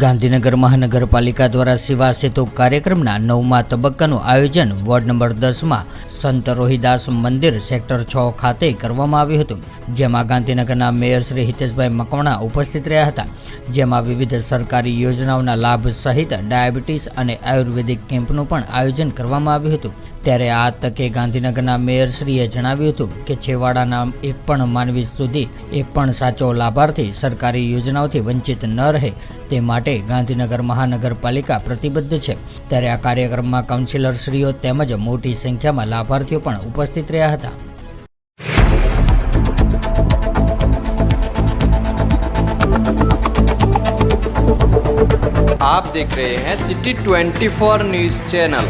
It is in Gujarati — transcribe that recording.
ગાંધીનગર મહાનગરપાલિકા દ્વારા સેવા સેતુ કાર્યક્રમના નવમા તબક્કાનું આયોજન વોર્ડ નંબર દસમાં સંત રોહિદાસ મંદિર સેક્ટર છ ખાતે કરવામાં આવ્યું હતું. જેમાં ગાંધીનગરના મેયર શ્રી હિતેશભાઈ મકવાણા ઉપસ્થિત રહ્યા હતા. જેમાં વિવિધ સરકારી યોજનાઓના લાભ સહિત ડાયાબિટીસ અને આયુર્વેદિક કેમ્પનું પણ આયોજન કરવામાં આવ્યું હતું. ત્યારે આ તકે ગાંધીનગરના મેયરશ્રીએ જણાવ્યું હતું કે છેવાડાના એક પણ માનવી સુધી એક પણ સાચો લાભાર્થી સરકારી યોજનાઓથી વંચિત ન રહે. તે માટે ગાંધીનગર મહાનગરપાલિકા પ્રતિબદ્ધ છે ત્યારે આ કાર્યક્રમમાં કાઉન્સિલરશ્રીઓ તેમજ મોટી સંખ્યામાં લાભાર્થીઓ પણ ઉપસ્થિત રહ્યા હતા आप देख रहे हैं सिटी 24 न्यूज चैनल